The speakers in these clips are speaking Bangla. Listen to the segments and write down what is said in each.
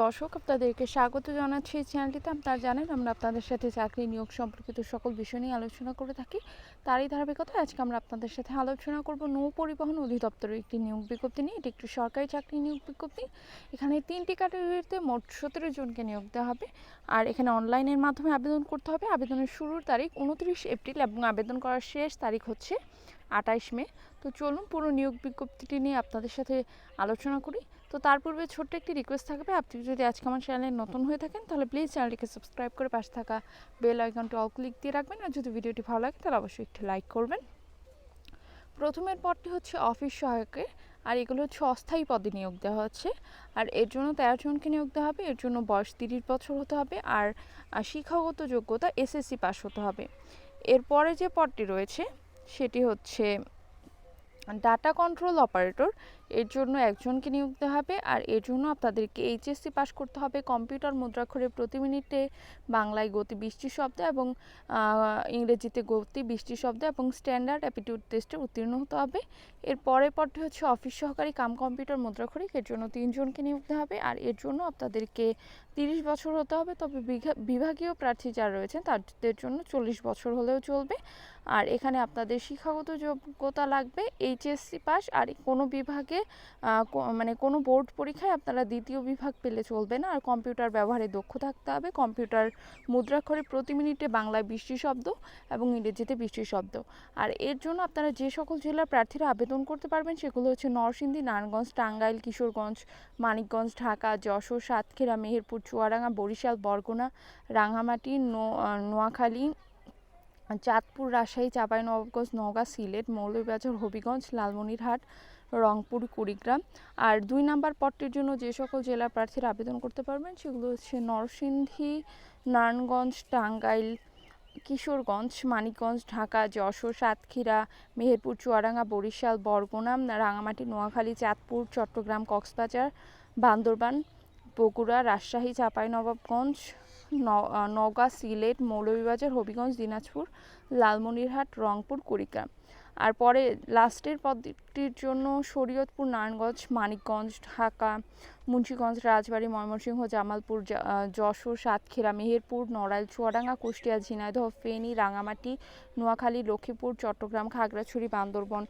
দর্শক, আপনাদেরকে স্বাগত জানাচ্ছি এই চ্যানেলটিতে। আপনারা জানেন, আমরা আপনাদের সাথে চাকরি নিয়োগ সম্পর্কিত সকল বিষয় নিয়ে আলোচনা করে থাকি। তারই ধারাবাহিকতায় আজকে আমরা আপনাদের সাথে আলোচনা করব নৌ পরিবহন অধিদপ্তরের একটি নিয়োগ বিজ্ঞপ্তি নিয়ে। এটি একটি সরকারি চাকরি নিয়োগ বিজ্ঞপ্তি। এখানে তিনটি ক্যাটাগরিতে মোট সতেরো জনকে নিয়োগ দেওয়া হবে। আর এখানে অনলাইনের মাধ্যমে আবেদন করতে হবে। আবেদনের শুরুর তারিখ উনত্রিশ এপ্রিল এবং আবেদন করার শেষ তারিখ হচ্ছে আঠাইশ মে। তো চলুন পুরো নিয়োগ বিজ্ঞপ্তিটি নিয়ে আপনাদের সাথে আলোচনা করি। তো তার পূর্বে ছোট্ট একটি রিকোয়েস্ট থাকবে। আপনি যদি আজকে আমার চ্যানেলে নতুন হয়ে থাকেন, তাহলে প্লিজ চ্যানেলটিকে সাবস্ক্রাইব করে পাশে থাকা বেল আইকনটি অল ক্লিক দিয়ে রাখবেন। আর যদি ভিডিওটি ভালো লাগে, তাহলে অবশ্যই একটি লাইক করবেন। প্রথমের পদটি হচ্ছে অফিস সহায়কের আর এগুলো হচ্ছে অস্থায়ী পদে নিয়োগ দেওয়া হচ্ছে। আর এর জন্য তেরো জনকে নিয়োগ দেওয়া হবে। এর জন্য বয়স তিরিশ বছর হতে হবে। আর শিক্ষাগত যোগ্যতা এসএসসি পাস হতে হবে। এরপরে যে পদটি রয়েছে সেটি হচ্ছে ডাটা কন্ট্রোল অপারেটর এর জন্য একজনকে নিয়োগ দেওয়া হবে আর এর জন্য আপনাদেরকে এইচএসসি পাস করতে হবে কম্পিউটার মুদ্রাক্ষরে প্রতি মিনিটে, বাংলায় গতি বৃষ্টি শব্দ এবং ইংরেজিতে গতি বৃষ্টি শব্দ এবং স্ট্যান্ডার্ড অ্যাপিটিউড টেস্টে উত্তীর্ণ হতে হবে। এর পরের পরটি হচ্ছে অফিস সহকারী কাম কম্পিউটার মুদ্রাক্ষরিক, এর জন্য তিনজনকে নিয়োগ দেওয়া হবে আর এর জন্য আপনাদেরকে তিরিশ বছর হতে হবে। তবে বিভাগীয় প্রার্থী যারা রয়েছেন তাদের জন্য চল্লিশ বছর হলেও চলবে। আর এখানে আপনাদের শিক্ষাগত যোগ্যতা লাগবে। এইচএসসি পাস আর কোনো বিভাগে মানে কোনো বোর্ড পরীক্ষায় আপনারা দ্বিতীয় বিভাগ পেলে চলবে না। আর কম্পিউটার ব্যবহারে দক্ষ থাকতে হবে। কম্পিউটার মুদ্রাক্ষরে প্রতি মিনিটে বাংলায় বৃষ্টি শব্দ এবং ইংরেজিতে বৃষ্টি শব্দ। আর এর জন্য আপনারা যে সকল জেলার প্রার্থীরা আবেদন করতে পারবেন সেগুলো হচ্ছে নরসিংদী, নারায়ণগঞ্জ, টাঙ্গাইল, কিশোরগঞ্জ, মানিকগঞ্জ, ঢাকা, যশোর, সাতক্ষীরা, মেহেরপুর, চুয়াডাঙ্গা, বরিশাল, বরগুনা রাঙামাটি নোয়াখালী চাঁদপুর, রাজশাহী চাঁপাইনবাবগঞ্জ নওগাঁ, সিলেট, মৌলভীবাজার, হবিগঞ্জ, লালমনিরহাট, রংপুর, কুড়িগ্রাম। আর দুই নাম্বার পদটির জন্য যে সকল জেলা প্রার্থীরা আবেদন করতে পারবেন সেগুলো হচ্ছে নরসিংদী, নারায়ণগঞ্জ, টাঙ্গাইল, কিশোরগঞ্জ, মানিকগঞ্জ, ঢাকা, যশোর, সাতক্ষীরা, মেহেরপুর, চুয়াডাঙ্গা, বরিশাল, বরগুনা, রাঙামাটি, নোয়াখালী, চাঁদপুর, চট্টগ্রাম, কক্সবাজার, বান্দরবান, বগুড়া, রাজশাহী চাঁপাইনবাবগঞ্জ নওগাঁ সিলেট মৌলভীবাজার হবিগঞ্জ দিনাজপুর লালমনিরহাট রংপুর কুড়িগ্রাম। আর পরে লাস্টের পদটির জন্য শরীয়তপুর, নারায়ণগঞ্জ, মানিকগঞ্জ, ঢাকা, মুন্সীগঞ্জ, রাজবাড়ী, ময়মনসিংহ, জামালপুর যশোর, সাতক্ষীরা, মেহেরপুর, নড়াইল, চুয়াডাঙ্গা, কুষ্টিয়া, ঝিনাইদহ, ফেনী, রাঙামাটি, নোয়াখালী, লক্ষ্মীপুর, চট্টগ্রাম, খাগড়াছড়ি, বান্দরবন,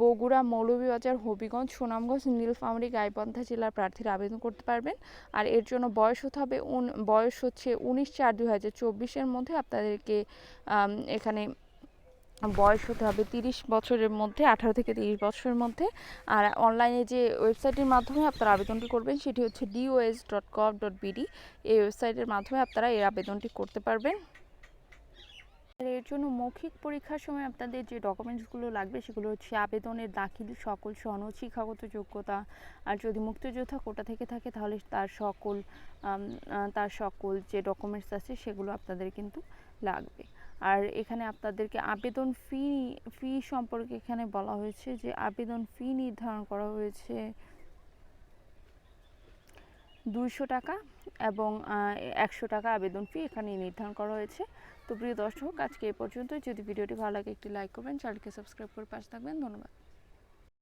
বগুড়া, মৌলভীবাজার, হবিগঞ্জ, সুনামগঞ্জ, নীলফামারী, গাইবান্ধা জেলার প্রার্থীরা আবেদন করতে পারবেন। আর এর জন্য বয়স হতে হবে বয়স হচ্ছে উনিশ চার দুই হাজার চব্বিশের মধ্যে। আপনাদেরকে এখানে বয়স হতে হবে তিরিশ বছরের মধ্যে, আঠারো থেকে তিরিশ বছরের মধ্যে। আর অনলাইনে যে ওয়েবসাইটের মাধ্যমে আপনারা আবেদনটি করবেন, সেটি হচ্ছে DOS dot gov dot BD এই ওয়েবসাইটের মাধ্যমে আপনারা এই আবেদনটি করতে পারবেন। এর জন্য মৌখিক পরীক্ষার সময় আপনাদের যে ডকুমেন্টসগুলো লাগবে, সেগুলো হচ্ছে আবেদনের দাখিল, সকল সনদ শিক্ষাগত যোগ্যতা। আর যদি মুক্তিযোদ্ধা কোটা থেকে থাকে, তাহলে তার সকল তার সকল যে ডকুমেন্টস আছে, সেগুলো আপনাদের কিন্তু লাগবে। আর এখানে আপনাদেরকে আবেদন ফি ফি সম্পর্কে এখানে বলা হয়েছে যে আবেদন ফি নির্ধারণ করা হয়েছে দুইশো টাকা এবং একশো টাকা আবেদন ফি এখানে নির্ধারণ করা হয়েছে। তো প্রিয় দর্শক, আজকে এ পর্যন্তই। যদি ভিডিওটি ভালো লাগে, একটি লাইক করবেন, চ্যানেলকে সাবস্ক্রাইব করে পাশে থাকবেন। ধন্যবাদ।